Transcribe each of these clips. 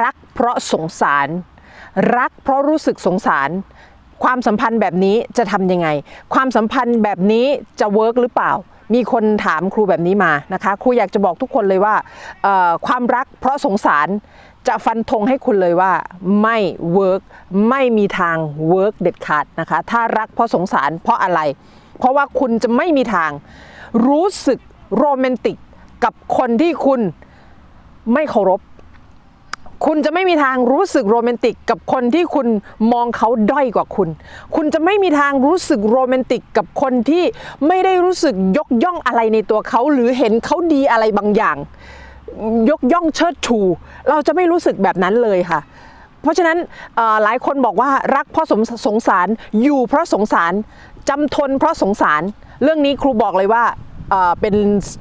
รักเพราะสงสาร รักเพราะรู้สึกสงสาร ความสัมพันธ์แบบนี้จะทำยังไง ความสัมพันธ์แบบนี้จะเวิร์กหรือเปล่า มีคนถามครูแบบนี้มานะคะครูอยากจะบอกทุกคนเลยว่าความรักเพราะสงสารจะฟันธงให้คุณเลยว่าไม่เวิร์กไม่มีทางเวิร์กเด็ดขาดนะคะถ้ารักเพราะสงสารเพราะอะไร เพราะว่าคุณจะไม่มีทางรู้สึกโรแมนติกกับคนที่คุณไม่เคารพ คุณจะไม่มีทางรู้สึกโรแมนติกกับคนที่คุณมองเขาด้อยกว่าคุณ คุณจะไม่มีทางรู้สึกโรแมนติกกับคนที่ไม่ได้รู้สึกยกย่องอะไรในตัวเขา หรือเห็นเขาดีอะไรบางอย่าง ยกย่องเชิดชู เราจะไม่รู้สึกแบบนั้นเลยค่ะ เพราะฉะนั้นหลายคนบอกว่ารักเพราะสงสงสารอยู่เพราะสงสารจำทนเพราะสงสาร เรื่องนี้ครูบอกเลยว่า เป็น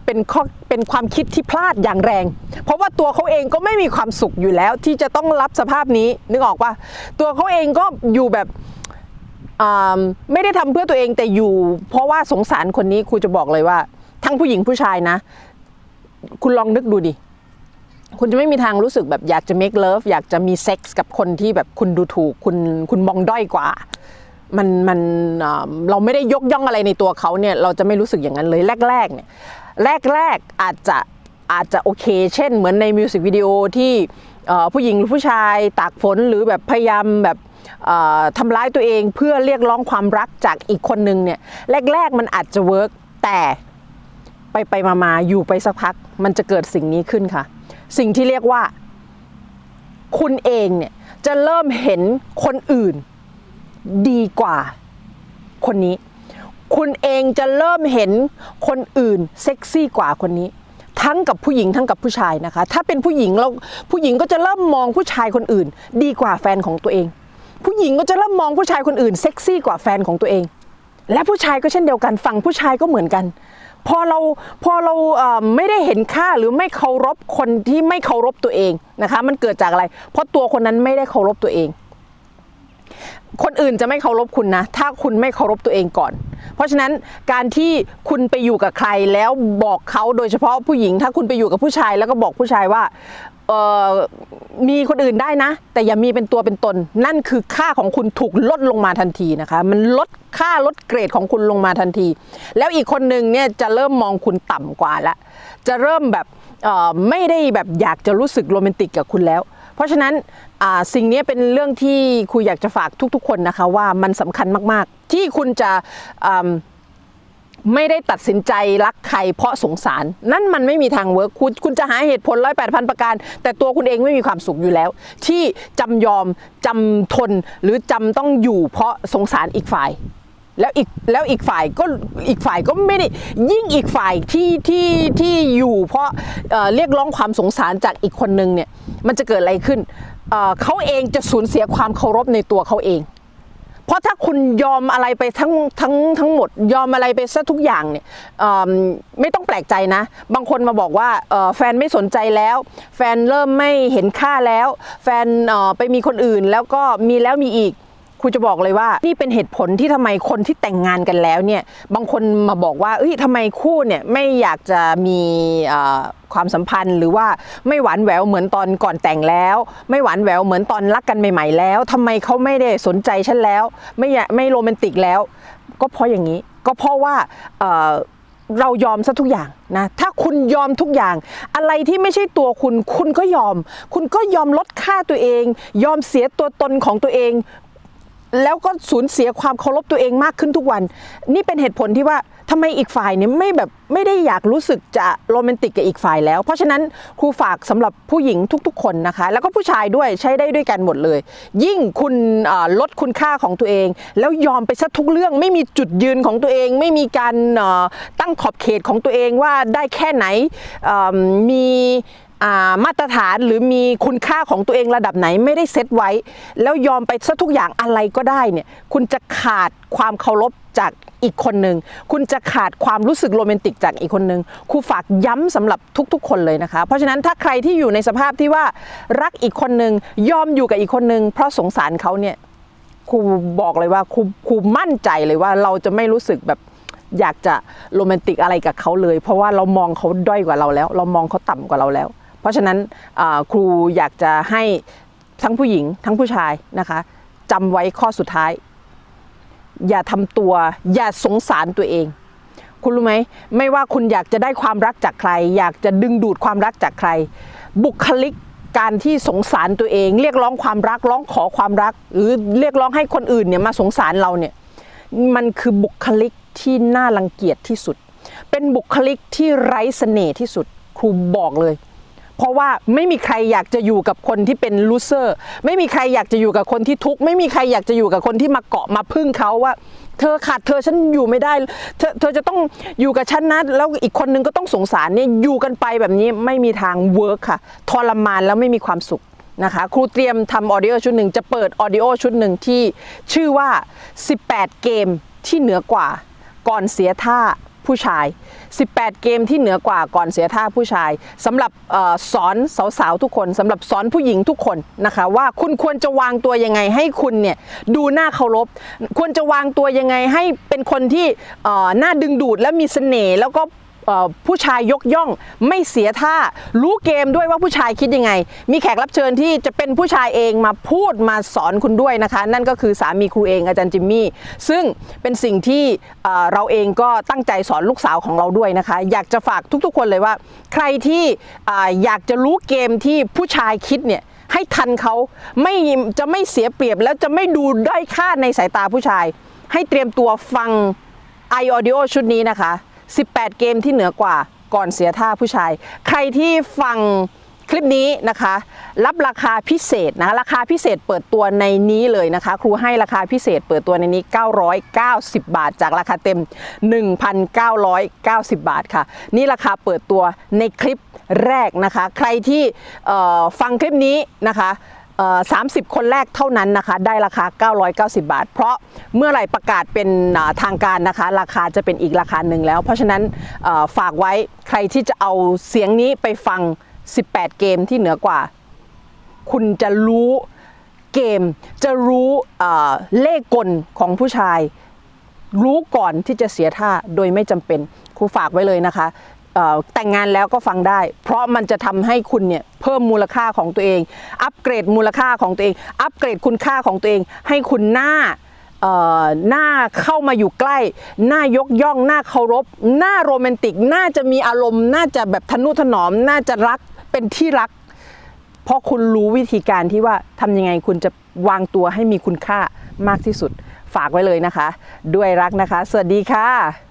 เป็นข้อเป็นความคิดที่พลาดอย่างแรง เพราะว่าตัวเขาเองก็ไม่มีความสุขอยู่แล้ว ที่จะต้องรับสภาพนี้นึกออกปะตัวเขาเองก็อยู่แบบไม่ได้ทำเพื่อตัวเองแต่อยู่ เพราะว่าสงสารคนนี้ครูจะบอกเลยว่า ทั้งผู้หญิงผู้ชายนะ คุณลองนึกดูดิคุณจะไม่มีทางรู้สึกแบบอยากจะ make love อยากจะมีเซ็กส์กับคนที่แบบคุณดูถูกคุณคุณมองด้อยกว่า มันมันเราไม่ได้ยกย่องอะไรในตัวเขาเนี่ยเราจะไม่รู้สึกอย่างนั้นเลยแรกๆเนี่ยแรกๆอาจจะอาจจะโอเค เช่นเหมือนในมิวสิกวิดีโอที่ผู้หญิงหรือผู้ชายตากฝนหรือแบบพยายามแบบทำร้ายตัวเองเพื่อเรียกร้องความรักจากอีกคนนึงเนี่ยแรกๆมันอาจจะเวิร์กแต่ไปไปมามาอยู่ไปสักพัก มันจะเกิดสิ่งนี้ขึ้นค่ะ สิ่งที่เรียกว่าคุณเองเนี่ยจะเริ่มเห็นคนอื่น ดีกว่า คนนี้ คุณเองจะเริ่มเห็นคนอื่นเซ็กซี่กว่าคนนี้ ทั้งกับผู้หญิงทั้งกับผู้ชายนะคะ ถ้าเป็นผู้หญิงเราผู้หญิงก็จะเริ่มมองผู้ชายคนอื่น ดีกว่าแฟนของตัวเอง ผู้หญิงก็จะเริ่มมองผู้ชายคนอื่นเซ็กซี่กว่าแฟนของตัวเอง และผู้ชายก็เช่นเดียวกันฝั่งผู้ชายก็เหมือนกันพอเราพอเราเไม่ได้เห็นค่าหรือไม่เคารพคนที่ไม่เคารพตัวเองนะคะ มันเกิดจากอะไร เพราะตัวคนนั้นไม่ได้เคารพตัวเอง คนอื่นจะไม่เคารพคุณนะ ถ้าคุณไม่เคารพตัวเองก่อน เพราะฉะนั้นการที่คุณไปอยู่กับใครแล้วบอกเขาโดยเฉพาะผู้หญิง ถ้าคุณไปอยู่กับผู้ชายแล้วก็บอกผู้ชายว่ามีคนอื่นได้นะ แต่อย่ามีเป็นตัวเป็นตน นั่นคือค่าของคุณถูกลดลงมาทันทีนะคะ มันลดค่าลดเกรดของคุณลงมาทันที แล้วอีกคนหนึ่งเนี่ยจะเริ่มมองคุณต่ำกว่าละจะเริ่มแบบไม่ได้แบบอยากจะรู้สึกโรแมนติกกับคุณแล้ว เพราะฉะนั้นสิ่งนี้เป็นเรื่องที่ครูอยากจะฝากทุกๆ คนนะคะว่ามันสำคัญมากๆ ที่คุณจะไม่ได้ตัดสินใจรักใครเพราะสงสาร นั่นมันไม่มีทางเวิร์คคุณคุณจะหาเหตุผลร้อยแปดพันประการ แต่ตัวคุณเองไม่มีความสุขอยู่แล้ว ที่จำยอมจำทนหรือจำต้องอยู่เพราะสงสารอีกฝ่าย แล้วอีกแล้วอีกฝ่ายก็อีกฝ่ายก็ไม่ได้ยิ่งอีกฝ่ายที่ที่ที่อยู่ เพราะเเรียกร้องความสงสารจากอีกคนนึงเนี่ยมันจะเกิดอะไรขึ้นเเขาเองจะสูญเสียความเคารพในตัวเขาเอง เพราะถ้าคุณยอมอะไรไปทั้งทั้งทั้งหมดยอมอะไรไปซะทุกอย่างเนี่ยไม่ต้องแปลกใจนะ บางคนมาบอกว่าแฟนไม่สนใจแล้ว แฟนเริ่มไม่เห็นค่าแล้ว แฟนไปมีคนอื่นแล้วก็มีแล้วมีอีก ครูจะบอกเลยว่านี่เป็นเหตุผลที่ทำไมคนที่แต่งงานกันแล้วเนี่ยบางคนมาบอกว่าเอ้ยทำไมคู่เนี่ยไม่อยากจะมีความสัมพันธ์หรือว่าไม่หวานแหววเหมือนตอนก่อนแต่งแล้ว ไม่หวานแหววเหมือนตอนรักกันใหม่ ๆ แล้วทำไมเขาไม่ได้สนใจฉันแล้ว ไม่ไม่โรแมนติกแล้ว ก็เพราะอย่างนี้ก็เพราะว่าเเรายอมซะทุกอย่างนะถ้าคุณยอมทุกอย่าง อะไรที่ไม่ใช่ตัวคุณ คุณก็ยอม คุณก็ยอมลดค่าตัวเอง ยอมเสียตัวตนของตัวเอง แล้วก็สูญเสียความเคารพตัวเองมากขึ้นทุกวัน นี่เป็นเหตุผลที่ว่าทำไมอีกฝ่ายเนี่ยไม่แบบไม่ได้อยากรู้สึกจะโรแมนติกกับอีกฝ่ายแล้ว เพราะฉะนั้นครูฝากสำหรับผู้หญิงทุกๆ คนนะคะ แล้วก็ผู้ชายด้วยใช้ได้ด้วยกันหมดเลย ยิ่งคุณลดคุณค่าของตัวเอง แล้วยอมไปซะทุกเรื่องไม่มีจุดยืนของตัวเอง ไม่มีการตั้งขอบเขตของตัวเองว่าได้แค่ไหนมี มาตรฐานหรือมีคุณค่าของตัวเองระดับไหนไม่ได้เซตไว้ แล้วยอมไปซะทุกอย่างอะไรก็ได้เนี่ยคุณจะขาดความเคารพจากอีกคนหนึ่งคุณจะขาดความรู้สึกโรแมนติกจากอีกคนหนึ่งครูฝากย้ำสำหรับทุกๆ คนเลยนะคะ เพราะฉะนั้นถ้าใครที่อยู่ในสภาพที่ว่ารักอีกคนหนึ่งยอมอยู่กับอีกคนหนึ่งเพราะสงสารเขาเนี่ยครูบอกเลยว่าครูครูมั่นใจเลยว่าเราจะไม่รู้สึกแบบอยากจะโรแมนติกอะไรกับเขาเลย เพราะว่าเรามองเขาด้อยกว่าเราแล้ว เรามองเขาต่ำกว่าเราแล้ว ราะราะฉะนั้นครูอยากจะให้ทั้งผู้หญิงทั้งผู้ชายนะคะจำไว้ข้อสุดท้าย อย่าทำตัว อย่าสงสารตัวเอง คุณรู้ไหมไม่ว่าคุณอยากจะได้ความรักจากใคร อยากจะดึงดูดความรักจากใคร บุคลิกการที่สงสารตัวเอง เรียกร้องความรักร้องขอความรัก หรือเรียกร้องให้คนอื่นเนี่ยมาสงสารเราเนี่ยมันคือบุคลิกที่น่ารังเกียจที่สุด เป็นบุคลิกที่ไร้เสน่ห์ที่สุดครูบอกเลย เพราะว่าไม่มีใครอยากจะอยู่กับคนที่เป็นลูเซอร์ ไม่มีใครอยากจะอยู่กับคนที่ทุกข์ไม่มีใครอยากจะอยู่กับคนที่มาเกาะมาพึ่งเขาว่า เธอขาดเธอฉันอยู่ไม่ได้ เธอเธอจะต้องอยู่กับฉันนะแล้วอีกคนนึงก็ต้องสงสารเนี่ยอยู่กันไปแบบนี้ไม่มีทางเวิร์กค่ะทรมานแล้วไม่มีความสุขนะคะครูเตรียมทำออดิโอชุดหนึ่งจะเปิดออดิโอชุดหนึ่งที่ชื่อว่า 18 เกมที่เหนือกว่าก่อนเสียท่า ผู้ชาย 18 เกมที่เหนือกว่าก่อนเสียท่าผู้ชายสำหรับออสอนสาวๆทุกคนสำหรับสอนผู้หญิงทุกคนนะคะว่าคุณควรจะวางตัวยังไงให้คุณเนี่ยดูน่าเคารพ ควรจะวางตัวยังไงให้เป็นคนที่น่าดึงดูดและมีเสน่ห์แล้วก็ ผู้ชายยกย่องไม่เสียท่า รู้เกมด้วยว่าผู้ชายคิดยังไง มีแขกรับเชิญที่จะเป็นผู้ชายเองมาพูดมาสอนคุณด้วยนะคะ นั่นก็คือสามีครูเองอาจารย์จิมมี่ ซึ่งเป็นสิ่งที่เราเองก็ตั้งใจสอนลูกสาวของเราด้วยนะคะ อยากจะฝากทุกๆคนเลยว่า ใครที่อยากจะรู้เกมที่ผู้ชายคิดเนี่ยให้ทันเขาไม่จะไม่เสียเปรียบแล้วจะไม่ดูด้อยค่าในสายตาผู้ชาย ให้เตรียมตัวฟัง i audio ชุดนี้นะคะ 18 เกมที่เหนือกว่าก่อนเสียท่าผู้ชาย ใครที่ฟังคลิปนี้นะคะ รับราคาพิเศษนะราคาพิเศษเปิดตัวในนี้เลยนะคะ ครูให้ราคาพิเศษเปิดตัวในนี้ 990 บาท จากราคาเต็ม 1,990 บาทค่ะ นี่ราคาเปิดตัวในคลิปแรกนะคะ ใครที่ฟังคลิปนี้นะคะ 30 คนแรกเท่านั้นนะคะ ได้ราคา 990 บาท เพราะเมื่อไหร่ประกาศเป็นทางการนะคะ ราคาจะเป็นอีกราคาหนึ่งแล้ว เพราะฉะนั้นฝากไว้ใครที่จะเอาเสียงนี้ไปฟัง 18 เกมที่เหนือกว่า คุณจะรู้เกม จะรู้เลขกลของผู้ชาย รู้ก่อนที่จะเสียท่าโดยไม่จำเป็นครูฝากไว้เลยนะคะ แต่งงานแล้วก็ฟังได้ เพราะมันจะทำให้คุณเนี่ยเพิ่มมูลค่าของตัวเอง อัปเกรดมูลค่าของตัวเอง อัปเกรดคุณค่าของตัวเอง ให้คุณหน้าเอ่อหน้าเข้ามาอยู่ใกล้ หน้ายกย่อง หน้าเคารพ หน้าโรแมนติก น่าจะมีอารมณ์ น่าจะแบบทนุถนอม น่าจะรัก เป็นที่รัก เพราะคุณรู้วิธีการที่ว่าทำยังไงคุณจะวางตัวให้มีคุณค่ามากที่สุด ฝากไว้เลยนะคะ ด้วยรักนะคะ สวัสดีค่ะ